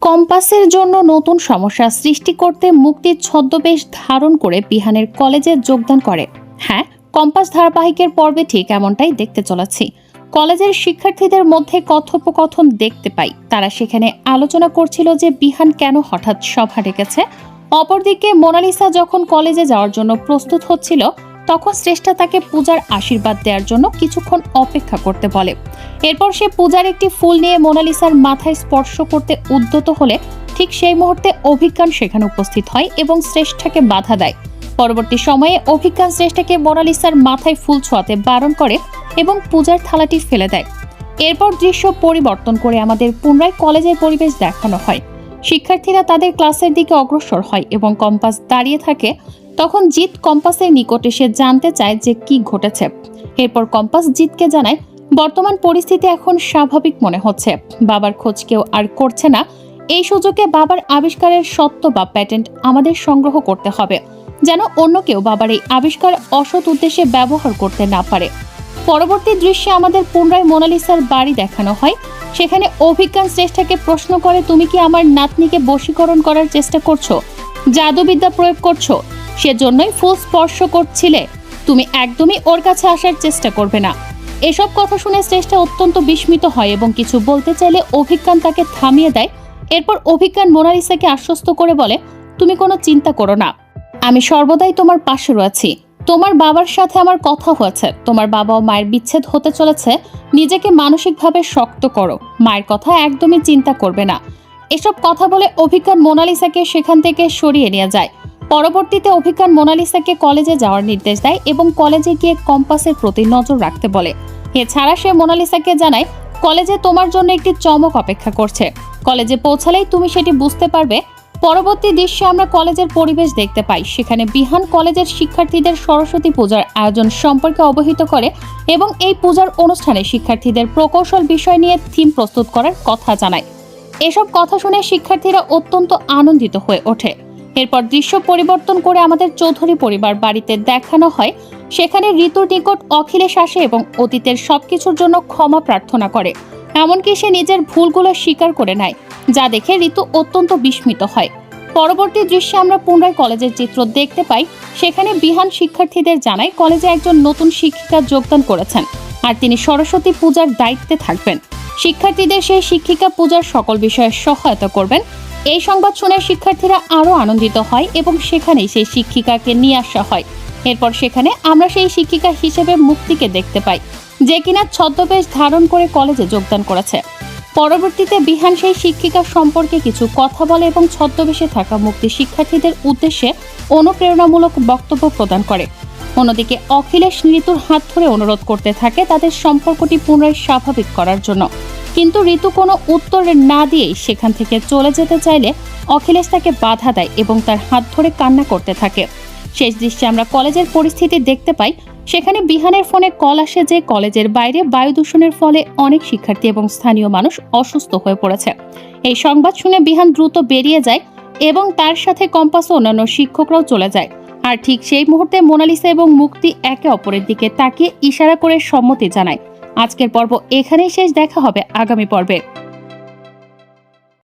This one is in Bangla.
কম্পাসের জন্য নতুন সমস্যা সৃষ্টি করতে মুক্তির ছদ্মবেশ ধারণ করে বিহানের কলেজে যোগদান করে। হ্যাঁ কম্পাস ধারাবাহিকের পর্বে ঠিক এমনটাই দেখতে চলেছি। কলেজের শিক্ষার্থীদের মধ্যে কথোপকথন দেখতে পাই। তারা সেখানে আলোচনা করছিল যে বিহান কেন হঠাৎ সভা ডেকেছে। অপরদিকে মোনালিসা যখন কলেজে যাওয়ার জন্য প্রস্তুত হচ্ছিল তখন শ্রেষ্ঠা তাকে পূজার আশীর্বাদ দেওয়ার জন্য কিছুক্ষণ অপেক্ষা করতে বলে। এরপর সে পূজার একটি ফুল নিয়ে মোনালিসার মাথায় স্পর্শ করতে উদ্যত হলে ঠিক সেই মুহূর্তে অভিজ্ঞান সেখানে উপস্থিত হয় এবং শ্রেষ্ঠাকে বাধা দেয়। পরবর্তী সময়ে অভিজ্ঞান শ্রেষ্ঠাকে মোনালিসার মাথায় ফুল ছোঁয়াতে বারণ করে এবং পূজার থালাটি ফেলে দেয়। এরপর দৃশ্য পরিবর্তন করে আমাদের পুনরায় কলেজের পরিবেশ দেখানো হয়। শিক্ষার্থীরা তাদের ক্লাসের দিকে অগ্রসর হয় এবং কম্পাস দাঁড়িয়ে থাকে তখন জিৎ কম্পাসের নিকট এসে জানতে চায় যে কি ঘটেছে। এরপর কম্পাস জিতকে জানায়, বর্তমান পরিস্থিতি এখন স্বাভাবিক মনে হচ্ছে। বাবার খোঁজ কেউ আর করছে না। এই সুযোগে বাবার আবিষ্কারের সত্য বা প্যাটেন্ট আমাদের সংগ্রহ করতে হবে, যেন অন্য কেউ বাবার এই আবিষ্কার অসৎ উদ্দেশ্যে ব্যবহার করতে না পারে। পরবর্তী দৃশ্যে আমাদের পুনরায় মোনালিসার বাড়ি দেখানো হয়। সেখানে অভিজ্ঞান শ্রেষ্ঠাকে প্রশ্ন করে, তুমি কি আমার নাতনিকে বশীকরণ করার চেষ্টা করছ? জাদুবিদ্যা প্রয়োগ করছ? সেজন্যই ফুল স্পর্শ করছিলে। তুমি একদমই ওর কাছে আসার চেষ্টা করবে না। এসব কথা শুনে শ্রেষ্ঠা অত্যন্ত বিস্মিত হয় এবং কিছু বলতে চাইলে অভিজ্ঞান তাকে থামিয়ে দেয়। এরপর অভিজ্ঞান মোনালিসাকে আশ্বস্ত করে বলে, তুমি কোনো চিন্তা করো না। আমি সর্বদাই তোমার পাশে রয়েছি। তোমার বাবার সাথে আমার কথা হয়েছে। তোমার বাবা ও মায়ের বিচ্ছেদ হতে চলেছে। নিজেকে মানসিকভাবে শক্ত করো। মায়ের কথা একদমই চিন্তা করবে না। এসব কথা বলে অভিজ্ঞান মোনালিসাকে সেখান থেকে সরিয়ে নিয়ে যায়। পরবর্তীতে অভিজ্ঞান মোনালিসাকে কলেজে যাওয়ার নির্দেশ দেয় এবং কলেজে গিয়ে কম্পাসের প্রতি নজর রাখতে বলে। এছাড়া সে মোনালিসাকে জানায়, কলেজে তোমার জন্য একটি চমক অপেক্ষা করছে। কলেজে পৌঁছালেই তুমি সেটি বুঝতে পারবে। পরবর্তী দৃশ্যে আমরা কলেজের পরিবেশ দেখতে পাই। সেখানে বিহান কলেজের শিক্ষার্থীদের সরস্বতী পূজার আয়োজন সম্পর্কে অবহিত করে এবং এই পূজার অনুষ্ঠানে শিক্ষার্থীদের প্রকৌশল বিষয় নিয়ে থিম প্রস্তুত করার কথা জানায়। এসব কথা শুনে শিক্ষার্থীরা অত্যন্ত আনন্দিত হয়ে ওঠে। এরপর দৃশ্য পরিবর্তন করে আমাদের চৌধুরী পরিবার বাড়িতে দেখানো হয়। সেখানে ঋতুর নিকট অখিলেশ আসে এবং অতীতের সবকিছুর জন্য ক্ষমা প্রার্থনা করে। এমনকি সে নিজের ভুলগুলো স্বীকার করে নেয়, যা দেখে ঋতু অত্যন্ত বিস্মিত হয়। পরবর্তী দৃশ্যে আমরা পুনরায় কলেজের চিত্র দেখতে পাই। সেখানে বিহান শিক্ষার্থীদের জানায়, কলেজে একজন নতুন শিক্ষিকা যোগদান করেছেন আর তিনি সরস্বতী পূজার দায়িত্বে থাকবেন। শিক্ষার্থীদের সেই শিক্ষিকা পূজার সকল বিষয়ে সহায়তা করবেন। এই সংবাদ শুনে শিক্ষার্থীরা আরও আনন্দিত হয় এবং সেখানেই সেই শিক্ষিকাকে নিয়ে আসা হয়। এরপর সেখানে আমরা সেই শিক্ষিকা হিসেবে মুক্তিকে দেখতে পাই, যে কিনা ছদ্মবেশ ধারণ করে কলেজে যোগদান করেছে। পরবর্তীতে বিহান সেই শিক্ষিকা সম্পর্কে কিছু কথা বলে এবং ছদ্মবেশে থাকা মুক্তি শিক্ষার্থীদের উদ্দেশ্যে অনুপ্রেরণামূলক বক্তব্য প্রদান করে। অন্যদিকে অখিলেশ ঋতুর হাত ধরে অনুরোধ করতে থাকে তাদের সম্পর্কটি পুনরায় স্বাভাবিক করার জন্য। কিন্তু ঋতু কোনো উত্তর না দিয়েই সেখান থেকে চলে যেতে চাইলে অখিলেশ তাকে বাধা দেয় এবং তার হাত ধরে কান্না করতে থাকে। শেষ দৃশ্যে আমরা কলেজের পরিস্থিতি দেখতে পাই। সেখানে বিহানের ফোনে কল আসে যে কলেজের বাইরে বায়ু দূষণের ফলে অনেক শিক্ষার্থী এবং স্থানীয় মানুষ অসুস্থ হয়ে পড়েছে। এই সংবাদ শুনে বিহান দ্রুত বেরিয়ে যায় এবং তার সাথে কম্পাস অন্যান্য শিক্ষকরাও চলে যায়। আর ঠিক সেই মুহূর্তে মোনালিসা এবং মুক্তি একে অপরের দিকে তাকিয়ে ইশারা করে সম্মতি জানায়। আজকের পর্ব এখানেই শেষ দেখা হবে আগামী পর্বে।